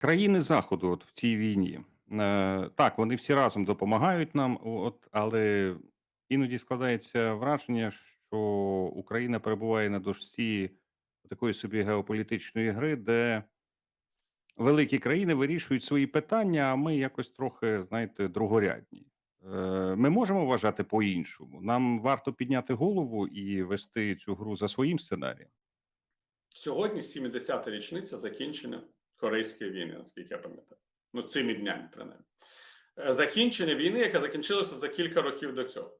Країни Заходу от в цій війні. Е, так, вони всі разом допомагають нам, от, але іноді складається враження, що Україна перебуває на дошці такої собі геополітичної гри, де великі країни вирішують свої питання, а ми якось трохи, знаєте, другорядні. Е, Ми можемо вважати по-іншому. Нам варто підняти голову і вести цю гру за своїм сценарієм. Сьогодні 70-та річниця закінчення Корейської війни, наскільки я пам'ятаю. Ну, цими днями, принаймні. Е, Закінчення війни, яка закінчилася за кілька років до цього.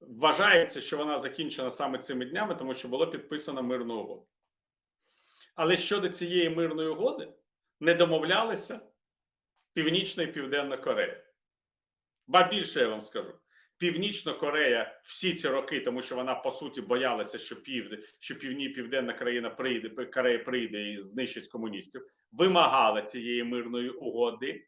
Вважається, що вона закінчена саме цими днями, тому що було підписано мирну угоду. Але щодо цієї мирної угоди не домовлялися Північна і Південна Корея. Ба більше я вам скажу. Північна Корея всі ці роки, тому що вона по суті боялася, що півд... що півні південна країна прийде, Корея прийде і знищить комуністів, вимагала цієї мирної угоди.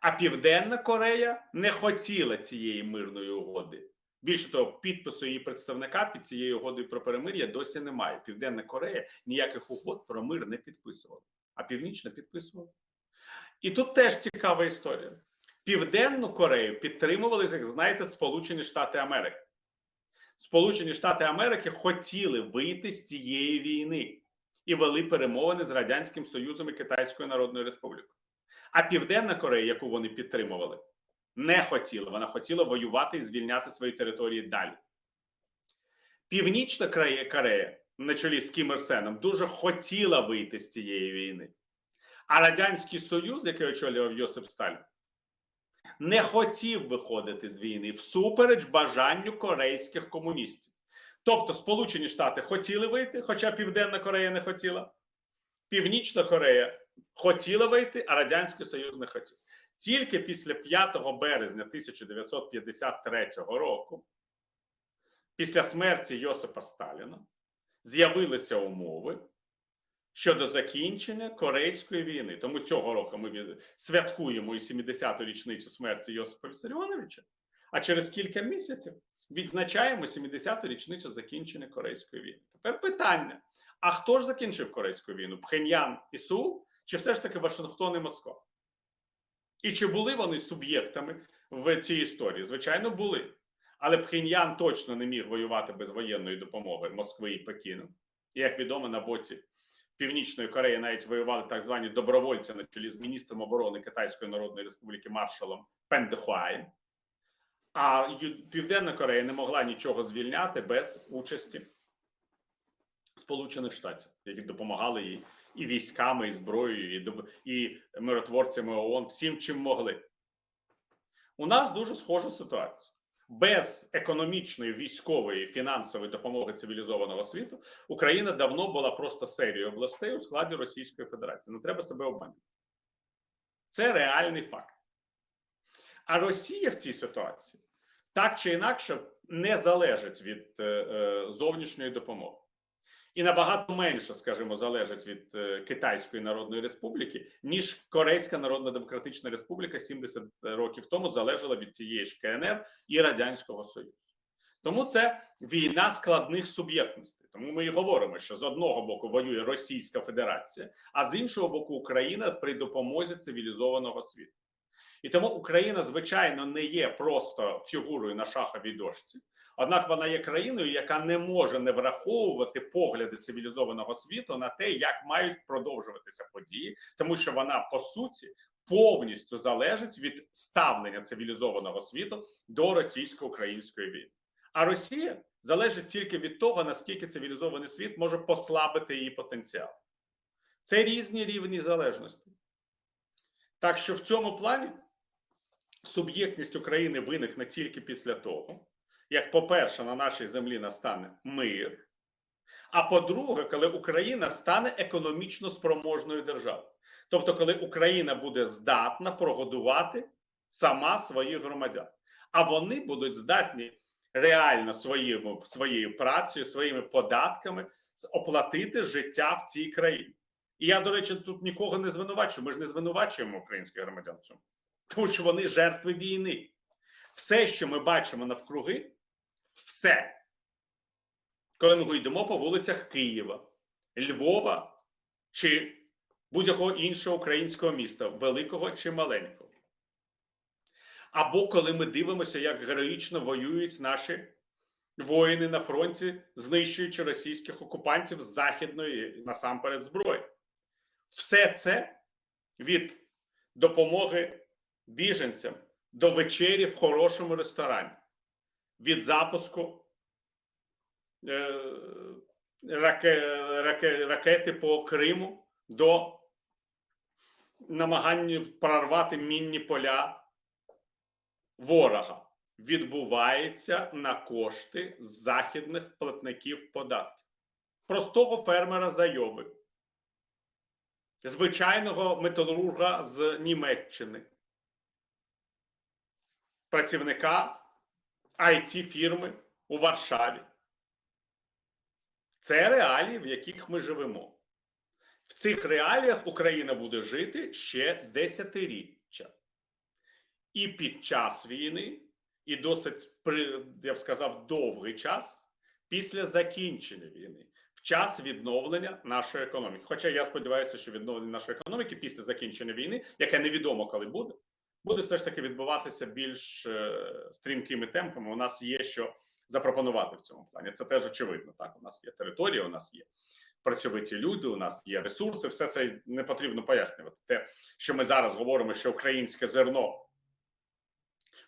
А Південна Корея не хотіла цієї мирної угоди. Більше того, підпису її представника під цією угодою про перемир'я досі немає. Південна Корея ніяких угод про мир не підписувала, а Північна підписувала. І тут теж цікава історія. Південну Корею підтримували, як знаєте, Сполучені Штати Америки. Сполучені Штати Америки хотіли вийти з цієї війни і вели перемовини з Радянським Союзом і Китайською Народною Республікою. А Південна Корея, яку вони підтримували, не хотіла. Вона хотіла воювати і звільняти свої території далі. Північна Корея на чолі з Кім Ір Сеном дуже хотіла вийти з цієї війни. А Радянський Союз, який очолював Йосип Сталін, не хотів виходити з війни всупереч бажанню корейських комуністів. Тобто, Сполучені Штати хотіли вийти, хоча Південна Корея не хотіла. Північна Корея хотіла вийти, а Радянський Союз не хотів. Тільки після 5 березня 1953 року, після смерті Йосипа Сталіна, з'явилися умови щодо закінчення Корейської війни. Тому цього року ми святкуємо і 70-ту річницю смерті Йосипа Вісаріоновича, а через кілька місяців відзначаємо 70-ту річницю закінчення Корейської війни. Тепер питання: а хто ж закінчив Корейську війну? Пхеньян і Сеул, чи все ж таки Вашингтон і Москва? І чи були вони суб'єктами в цій історії? Звичайно, були. Але Пхеньян точно не міг воювати без воєнної допомоги Москви і Пекіну. І як відомо, на боці Північної Кореї навіть воювали так звані добровольці на чолі з міністром оборони Китайської Народної Республіки маршалом Пендехуаєм. А Південна Корея не могла нічого звільняти без участі Сполучених Штатів, які допомагали їй і військами, і зброєю, і, і миротворцями ООН, всім чим могли. У нас дуже схожа ситуація. Без економічної, військової, фінансової допомоги цивілізованого світу Україна давно була просто серією областей у складі Російської Федерації. Не треба себе обманювати. Це реальний факт. А Росія в цій ситуації так чи інакше не залежить від е, е, зовнішньої допомоги. І набагато менше, скажімо, залежить від е, Китайської Народної Республіки, ніж Корейська Народна Демократична Республіка 70 років тому залежала від тієї ж КНР і Радянського Союзу. Тому це війна складних суб'єктностей. Тому ми і говоримо, що з одного боку воює Російська Федерація, а з іншого боку, Україна при допомозі цивілізованого світу. І тому Україна, звичайно, не є просто фігурою на шаховій дошці. Однак вона є країною, яка не може не враховувати погляди цивілізованого світу на те, як мають продовжуватися події, тому що вона по суті повністю залежить від ставлення цивілізованого світу до російсько-української війни. А Росія залежить тільки від того, наскільки цивілізований світ може послабити її потенціал. Це різні рівні залежності. Так що в цьому плані суб'єктність України виникне тільки після того, як, по-перше, на нашій землі настане мир. А по-друге, коли Україна стане економічно спроможною державою. Тобто, коли Україна буде здатна прогодувати сама своїх громадян, а вони будуть здатні реально своїм, своєю працею, своїми податками оплатити життя в цій країні. І я, до речі, тут нікого не звинувачую. Ми ж не звинувачуємо українських громадян в цьому, тому що вони жертви війни. Все, що ми бачимо навкруги, все. Коли ми йдемо по вулицях Києва, Львова чи будь-якого іншого українського міста, великого чи маленького. Або коли ми дивимося, як героїчно воюють наші воїни на фронті, знищуючи російських окупантів з західної насамперед зброї. Все це від допомоги біженцям до вечері в хорошому ресторані, від запуску е, раке, раке, ракети по Криму до намагання прорвати мінні поля ворога. Відбувається на кошти західних платників податків. Простого фермера з Айови, звичайного металурга з Німеччини, працівника it фірми у Варшаві. Це реалії, в яких ми живемо. В цих реаліях Україна буде жити ще десятиріччя. І під час війни, і досить, я б сказав, довгий час після закінчення війни, в час відновлення нашої економіки. Хоча я сподіваюся, що відновлення нашої економіки після закінчення війни, яке невідомо коли буде, буде все ж таки відбуватися більш е, стрімкими темпами. У нас є що запропонувати в цьому плані. Це теж очевидно. Так, у нас є територія, у нас є працьовиті люди, у нас є ресурси. Все це не потрібно пояснювати. Те, що ми зараз говоримо, що українське зерно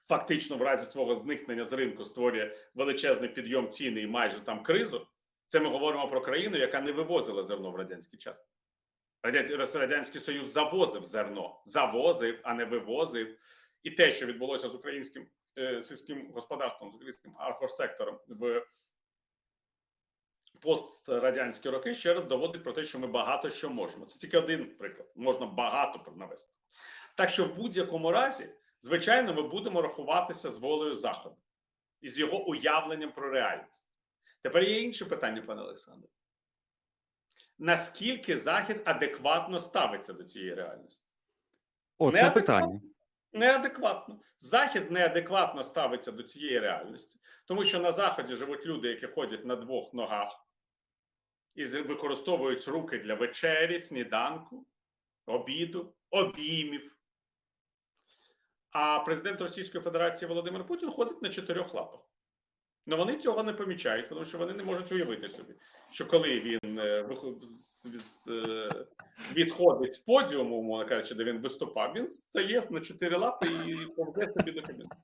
фактично в разі свого зникнення з ринку створює величезний підйом ціни і майже там кризу. Це ми говоримо про країну, яка не вивозила зерно в радянський час. Радянсь- Радянський Союз завозив зерно, завозив, а не вивозив. І те, що відбулося з українським е, сільським господарством, з українським агросектором в пострадянські роки, ще раз доводить про те, що ми багато що можемо. Це тільки один приклад, можна багато навести. Так що в будь-якому разі, звичайно, ми будемо рахуватися з волею Заходу і з його уявленням про реальність. Тепер є інше питання, пане Олександре. Наскільки Захід адекватно ставиться до цієї реальності? О, це питання. Неадекватно. Захід неадекватно ставиться до цієї реальності, тому що на Заході живуть люди, які ходять на двох ногах і використовують руки для вечері, сніданку, обіду, обіймів. А президент Російської Федерації Володимир Путін ходить на чотирьох лапах. Ну вони цього не помічають, тому що вони не можуть уявити собі, що коли він е, е, відходить з подіуму, умовно кажучи, де він виступав, він стає на чотири лапи і поведе собі до кабінету.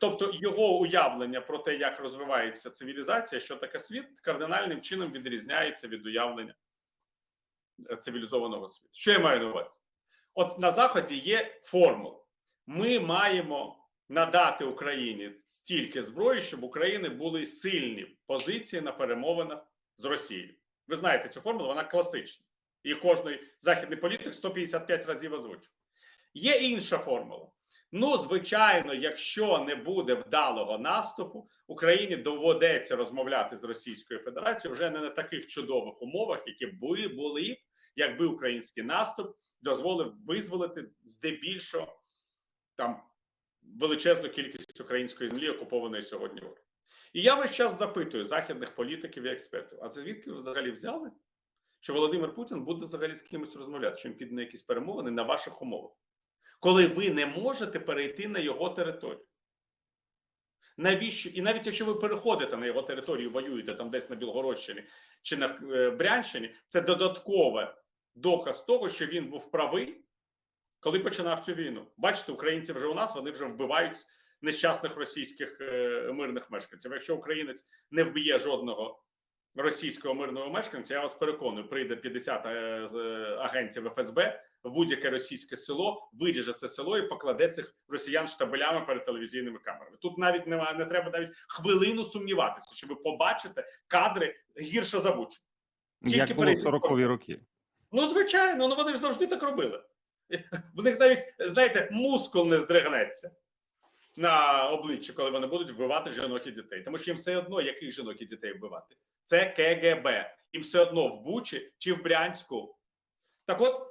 Тобто його уявлення про те, як розвивається цивілізація, що таке світ, кардинальним чином відрізняється від уявлення е, цивілізованого світу. Що я маю на увазі? От на Заході є формула. Ми маємо надати Україні стільки зброї, щоб України були сильні позиції на перемовинах з Росією. Ви знаєте цю формулу, вона класична. І кожний західний політик 155 разів озвучив. Є інша формула. Ну, звичайно, якщо не буде вдалого наступу, Україні доведеться розмовляти з Російською Федерацією вже не на таких чудових умовах, які були, були якби український наступ дозволив визволити здебільшого там величезну кількість української землі, окупованої сьогодні. І я весь час запитую західних політиків і експертів: а звідки ви взагалі взяли, що Володимир Путін буде взагалі з кимось розмовляти, що він піде на якісь перемовини на ваших умовах, коли ви не можете перейти на його територію? Навіщо? І навіть якщо ви переходите на його територію, воюєте там десь на Білгородщині чи на е, Брянщині, це додаткове доказ того, що він був правий, коли починав цю війну. Бачите, українці вже у нас вони вже вбивають нещасних російських е, мирних мешканців. Якщо українець не вб'є жодного російського мирного мешканця, я вас переконую, прийде 50 е, е, агентів ФСБ в будь-яке російське село, виріже це село і покладе цих росіян штабелями перед телевізійними камерами. Тут навіть немає, не треба навіть хвилину сумніватися, щоб ви побачите кадри гірше забучу. Тільки Як було в 40-ві роки. Ну, звичайно, ну вони ж завжди так робили. В них навіть, знаєте, мускул не здригнеться на обличчі, коли вони будуть вбивати жінок і дітей. Тому що їм все одно, яких жінок і дітей вбивати. Це КГБ. Їм все одно в Бучі чи в Брянську. Так от,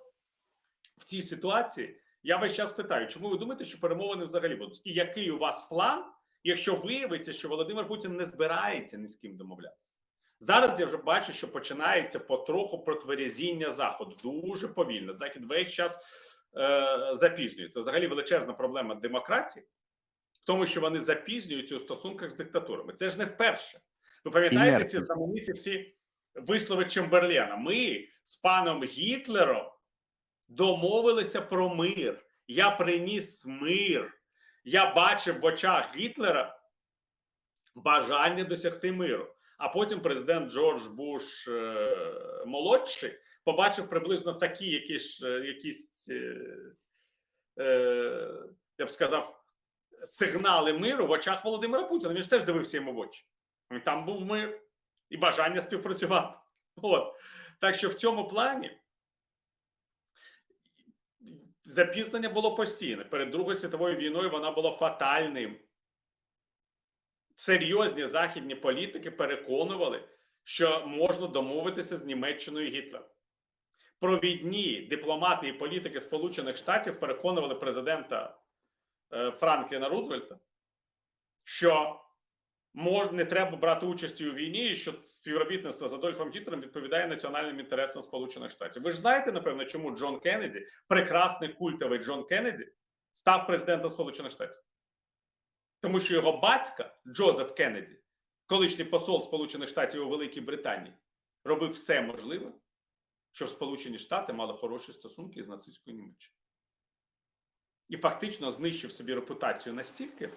в цій ситуації я весь час питаю, чому ви думаєте, що перемовини взагалі будуть? І який у вас план, якщо виявиться, що Володимир Путін не збирається ні з ким домовлятися? Зараз я вже бачу, що починається потроху протверезіння заходу. Дуже повільно. Захід весь час е, запізнюється. Взагалі величезна проблема демократії в тому, що вони запізнюються у стосунках з диктатурами. Це ж не вперше. Ви пам'ятаєте ці знамениті всі вислови Чемберлена? Ми з паном Гітлером домовилися про мир. Я приніс мир. Я бачив в очах Гітлера бажання досягти миру. А потім президент Джордж Буш е, молодший побачив приблизно такі якісь, е, якісь е, я б сказав, сигнали миру в очах Володимира Путіна. Він ж теж дивився йому в очі. Там був мир і бажання співпрацювати. От. Так що в цьому плані запізнення було постійне. Перед Другою світовою війною вона була фатальним. Серйозні західні політики переконували, що можна домовитися з Німеччиною Гітлером. Провідні дипломати і політики Сполучених Штатів переконували президента е, Франкліна Рузвельта, що не треба брати участі у війні, і що співробітництво з Адольфом Гітлером відповідає національним інтересам Сполучених Штатів. Ви ж знаєте, напевно, чому Джон Кеннеді, прекрасний культовий Джон Кеннеді, став президентом Сполучених Штатів? Тому що його батька Джозеф Кеннеді, колишній посол Сполучених Штатів у Великій Британії, робив все можливе, щоб Сполучені Штати мали хороші стосунки з нацистською Німеччиною. І фактично знищив собі репутацію настільки,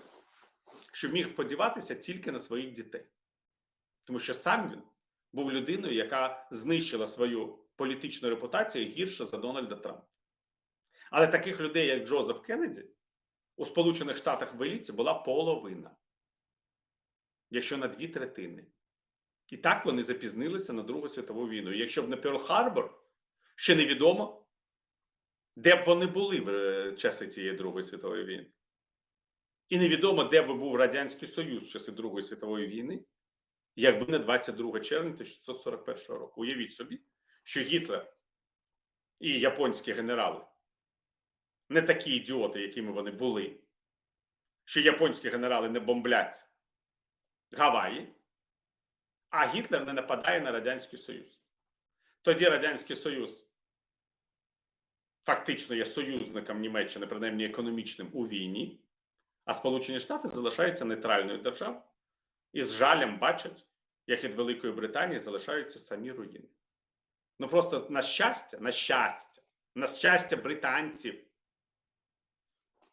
що міг сподіватися тільки на своїх дітей. Тому що сам він був людиною, яка знищила свою політичну репутацію гірше за Дональда Трампа. Але таких людей, як Джозеф Кеннеді, у Сполучених Штатах в еліті була половина, якщо на дві третини. І так вони запізнилися на Другу світову війну. І якщо б не Перл Харбор, ще невідомо, де б вони були в е, часи цієї Другої світової війни. І невідомо, де би був Радянський Союз в часи Другої світової війни, якби не 22 червня 1941 року. Уявіть собі, що Гітлер і японські генерали не такі ідіоти, якими вони були, що японські генерали не бомблять Гаваї, а Гітлер не нападає на Радянський Союз. Тоді Радянський Союз фактично є союзником Німеччини, принаймні економічним у війні, а Сполучені Штати залишаються нейтральною державою і з жалем бачать, як від Великої Британії залишаються самі руїни. Ну просто на щастя, на щастя, на щастя британців,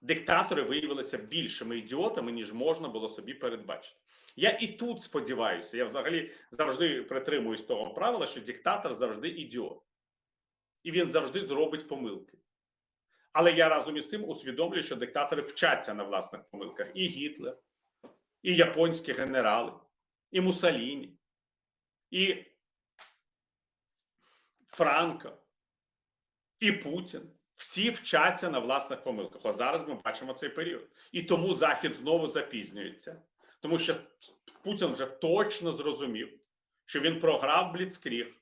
диктатори виявилися більшими ідіотами, ніж можна було собі передбачити. Я і тут сподіваюся, я взагалі завжди притримуюсь того правила, що диктатор завжди ідіот, і він завжди зробить помилки. Але я разом із тим усвідомлюю, що диктатори вчаться на власних помилках. І Гітлер, і японські генерали, і Мусаліні, і Франко, і Путін. Всі вчаться на власних помилках. А зараз ми бачимо цей період. І тому Захід знову запізнюється. Тому що Путін вже точно зрозумів, що він програв Бліцкріг,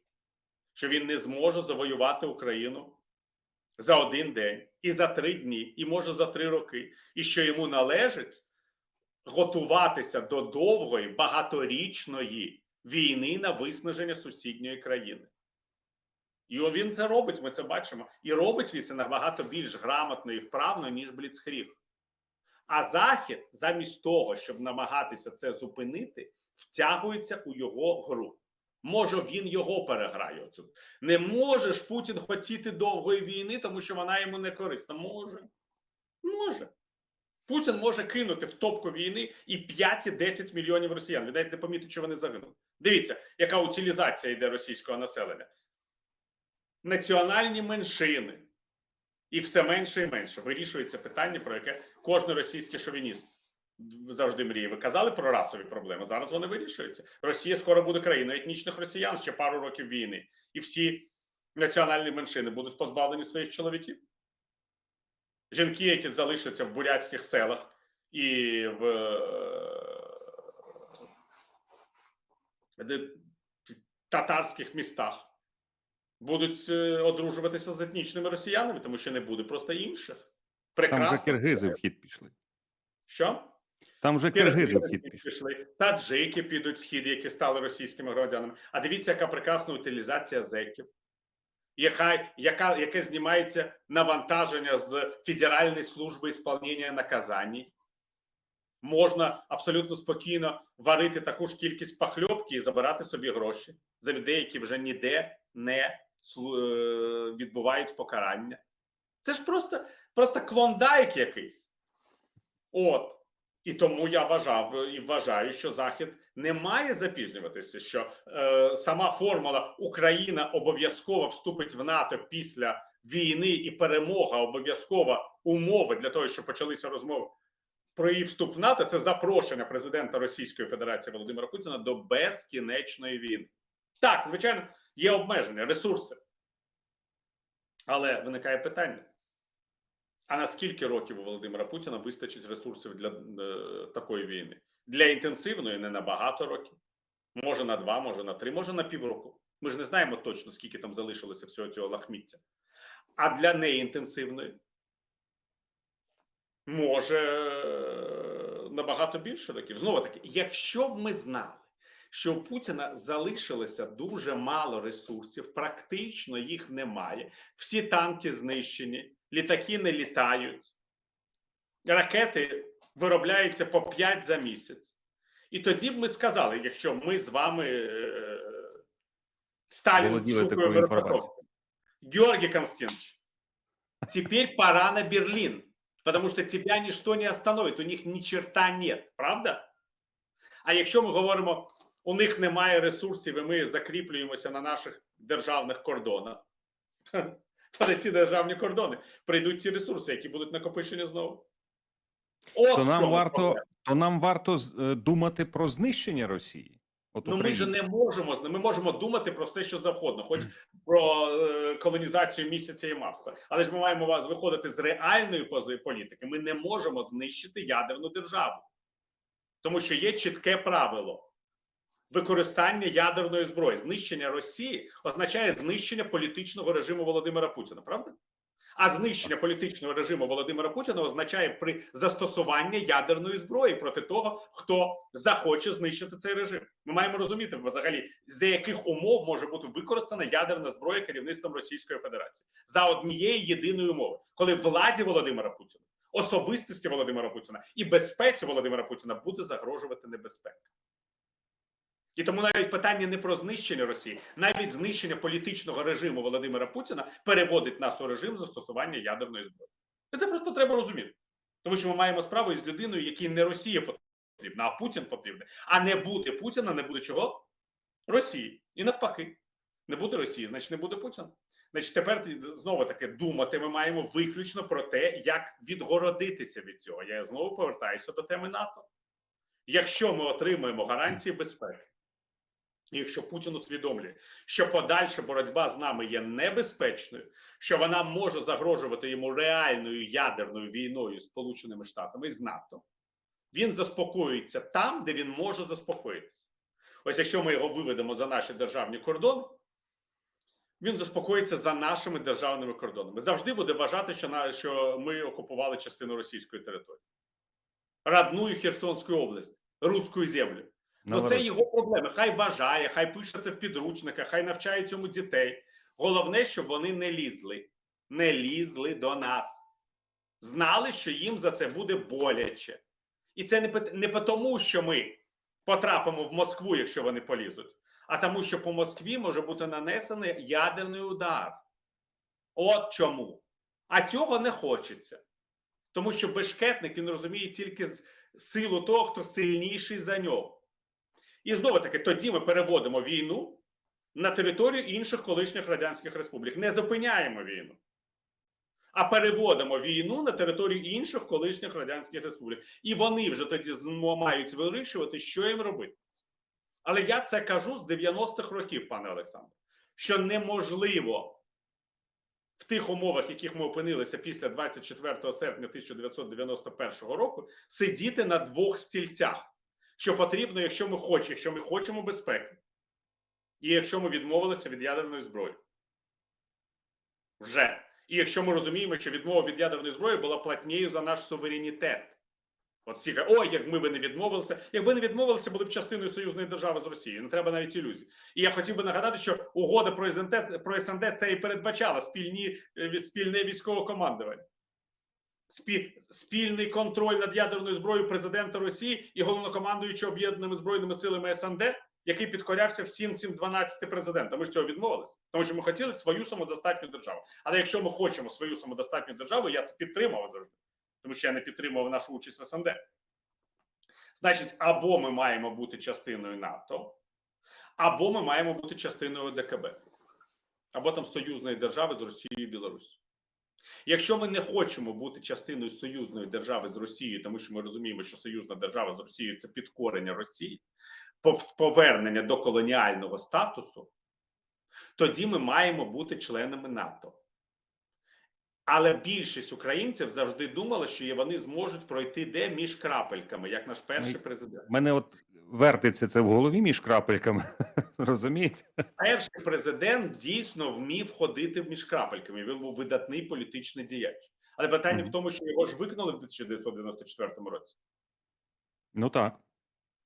що він не зможе завоювати Україну за один день, і за три дні, і може за три роки, і що йому належить готуватися до довгої багаторічної війни на виснаження сусідньої країни. І він це робить, ми це бачимо. І робить він це набагато більш грамотно і вправно, ніж Бліцкріг. А Захід, замість того, щоб намагатися це зупинити, втягується у його гру. Може, він його переграє. Оцю. Не може ж Путін хотіти довгої війни, тому що вона йому не корисна. Може. Може. Путін може кинути в топку війни і 5 і 10 мільйонів росіян. Ви навіть не помітите, що вони загинули. Дивіться, яка утилізація йде російського населення. Національні меншини. І все менше і менше вирішується питання, про яке кожен російський шовініст завжди мріє. Ви казали про расові проблеми. Зараз вони вирішуються. Росія скоро буде країною етнічних росіян ще пару років війни, і всі національні меншини будуть позбавлені своїх чоловіків. Жінки, які залишаться в бурятських селах і в е, татарських містах. Будуть е, одружуватися з етнічними росіянами, тому що не буде просто інших. Там вже киргизи в хід пішли. Що? Там вже Киргизи в хід пішли. таджики підуть в хід, які стали російськими громадянами. А дивіться, яка прекрасна утилізація зеків, яка, яка, яке знімається навантаження з Федеральної служби ісполнення наказань. Можна абсолютно спокійно варити таку ж кількість пахльопки і забирати собі гроші за людей, які вже ніде не відбувають покарання. Це ж просто, просто клондайк якийсь. От. І тому я вважав і вважаю, що Захід не має запізнюватися, що е, сама формула Україна обов'язково вступить в НАТО після війни і перемога обов'язкова умови для того, щоб почалися розмови про її вступ в НАТО. Це запрошення президента Російської Федерації Володимира Путіна до безкінечної війни. Так, звичайно, є обмеження, ресурси. Але виникає питання: а на скільки років у Володимира Путіна вистачить ресурсів для е, такої війни? Для інтенсивної не на багато років. Може на два, може на три, може на півроку. Ми ж не знаємо точно, скільки там залишилося всього цього лахміття. А для неінтенсивної може е, набагато більше років. Знову таки, якщо б ми знали, що у Путіна залишилося дуже мало ресурсів, практично їх немає. Всі танки знищені, літаки не літають, ракети виробляються по 5 за місяць. І тоді б ми сказали, якщо ми з вами е, Сталін інформацією. Георгий Константинович, теперь пора на Берлин, потому что тебя ничто не остановит, у них ни черта нет, правда? А якщо ми говоримо, у них немає ресурсів, і ми закріплюємося на наших державних кордонах, то на ці державні кордони прийдуть ці ресурси, які будуть накопичені знову. От То нам варто, проблема. то нам варто е, думати про знищення Росії. От Ну, ми ж не можемо Ми можемо думати про все, що завгодно, хоч про е, колонізацію місяця і Марса. Але ж ми маємо вас виходити з реальної політики. Ми не можемо знищити ядерну державу, тому що є чітке правило використання ядерної зброї. Знищення Росії означає знищення політичного режиму Володимира Путіна. Правда? А знищення політичного режиму Володимира Путіна означає при застосування ядерної зброї проти того, хто захоче знищити цей режим. Ми маємо розуміти взагалі, за яких умов може бути використана ядерна зброя керівництвом Російської Федерації за однієї єдиної умови, коли владі Володимира Путіна, особистості Володимира Путіна і безпеці Володимира Путіна буде загрожувати небезпека. І тому навіть питання не про знищення Росії, навіть знищення політичного режиму Володимира Путіна переводить нас у режим застосування ядерної зброї. І це просто треба розуміти. Тому що ми маємо справу із людиною, якій не Росія потрібна, а Путін потрібен. А не буде Путіна, не буде чого? Росії. І навпаки, не буде Росії, значить не буде Путіна. Значить, тепер знову таки думати ми маємо виключно про те, як відгородитися від цього. Я знову повертаюся до теми НАТО. Якщо ми отримаємо гарантії безпеки, якщо Путін усвідомлює, що подальша боротьба з нами є небезпечною, що вона може загрожувати йому реальною ядерною війною з Сполученими Штатами і з НАТО, він заспокоюється там, де він може заспокоїтися. Ось якщо ми його виведемо за наші державні кордони, він заспокоїться за нашими державними кордонами. Завжди буде вважати, що, ми окупували частину російської території, родную Херсонську область, руську землю. Ну, це його проблеми. Хай вважає, хай пише це в підручниках, хай навчає цьому дітей. Головне, щоб вони не лізли, не лізли до нас. Знали, що їм за це буде боляче. І це не, не тому, що ми потрапимо в Москву, якщо вони полізуть, а тому, що по Москві може бути нанесений ядерний удар. От чому. А цього не хочеться. Тому що бешкетник він розуміє тільки силу того, хто сильніший за нього. І знову таки, тоді ми переводимо війну на територію інших колишніх радянських республік. Не зупиняємо війну, а переводимо війну на територію інших колишніх радянських республік. І вони вже тоді мають вирішувати, що їм робити. Але я це кажу з 90-х років, пане Олександре, що неможливо в тих умовах, в яких ми опинилися після 24 серпня 1991 року, сидіти на двох стільцях що потрібно, якщо ми хочемо, якщо ми хочемо безпеки, і якщо ми відмовилися від ядерної зброї. Вже. І якщо ми розуміємо, що відмова від ядерної зброї була платнею за наш суверенітет. От всі кажуть, ой, як ми не відмовилися. Якби не відмовилися, були б частиною союзної держави з Росією. Не треба навіть ілюзій. І я хотів би нагадати, що угода про СНД, про СНД це і передбачала спільні е, спільне військове командування. Спі, спільний контроль над ядерною зброєю президента Росії і головнокомандуючого об'єднаними збройними силами СНД, який підкорявся всім цим 12 президентам. Ми ж цього відмовилися, тому що ми хотіли свою самодостатню державу. Але якщо ми хочемо свою самодостатню державу, я це підтримував завжди, тому що я не підтримував нашу участь в СНД. Значить, або ми маємо бути частиною НАТО, або ми маємо бути частиною ДКБ, або там союзної держави з Росією і Білорусі. Якщо ми не хочемо бути частиною союзної держави з Росією, тому що ми розуміємо, що союзна держава з Росією це підкорення Росії, повернення до колоніального статусу, тоді ми маємо бути членами НАТО. Але більшість українців завжди думали, що вони зможуть пройти де між крапельками, як наш перший президент. Мене от вертиться це в голові між крапельками. Розумієте? Перший президент дійсно вмів ходити між крапельками. Він був видатний політичний діяч. Але питання в тому, що його ж виконали в 1994 році. Ну так.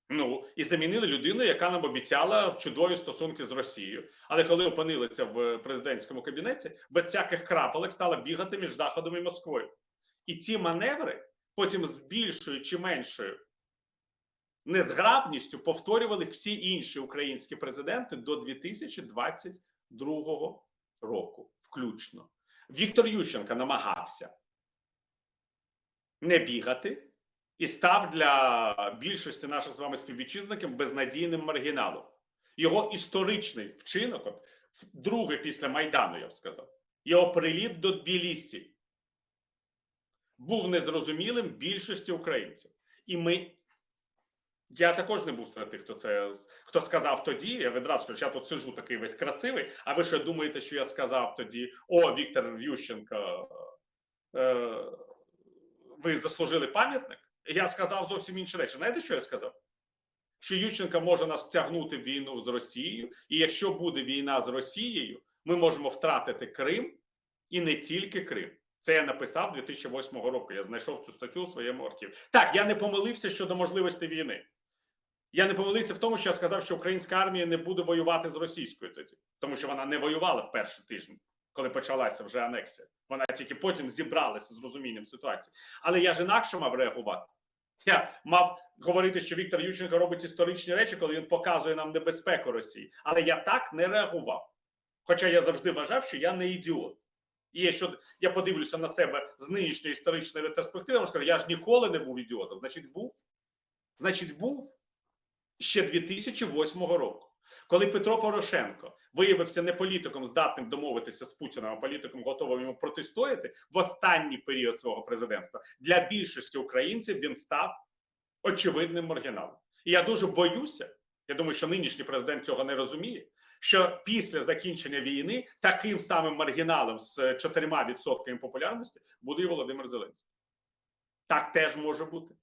Ну і замінили людину, яка нам обіцяла чудові стосунки з Росією. Але коли опинилися в президентському кабінеті, без всяких крапелек стала бігати між Заходом і Москвою. І ці маневри потім з більшою чи меншою незграбністю повторювали всі інші українські президенти до 2022 року, включно. Віктор Ющенко намагався не бігати і став для більшості наших з вами співвітчизників безнадійним маргіналом. Його історичний вчинок, от другий після Майдану, я б сказав, його приліт до Тбілісі був незрозумілим більшості українців. І ми. Я також не був серед тих, хто це хто сказав тоді. Я відразу що я тут сижу такий весь красивий. А ви що думаєте, що я сказав тоді? О, Віктор Ющенко, е, ви заслужили пам'ятник? Я сказав зовсім інші речі. Знаєте, що я сказав? Що Ющенко може нас втягнути в війну з Росією, і якщо буде війна з Росією, ми можемо втратити Крим і не тільки Крим. Це я написав 2008 року. Я знайшов цю статтю у своєму архіві. Так, я не помилився щодо можливості війни. Я не помилився в тому, що я сказав, що українська армія не буде воювати з російською тоді, тому що вона не воювала в перші тижні, коли почалася вже анексія. Вона тільки потім зібралася з розумінням ситуації. Але я ж інакше мав реагувати. Я мав говорити, що Віктор Ющенко робить історичні речі, коли він показує нам небезпеку Росії. Але я так не реагував. Хоча я завжди вважав, що я не ідіот. І якщо я подивлюся на себе з нинішньої історичної ретроспективи, я скажу, я ж ніколи не був ідіотом. Значить, був. Значить, був ще 2008 року. Коли Петро Порошенко виявився не політиком, здатним домовитися з Путіним, а політиком готовим йому протистояти в останній період свого президентства, для більшості українців він став очевидним маргіналом. І я дуже боюся. Я думаю, що нинішній президент цього не розуміє. Що після закінчення війни таким самим маргіналом з 4% популярності буде і Володимир Зеленський. Так теж може бути.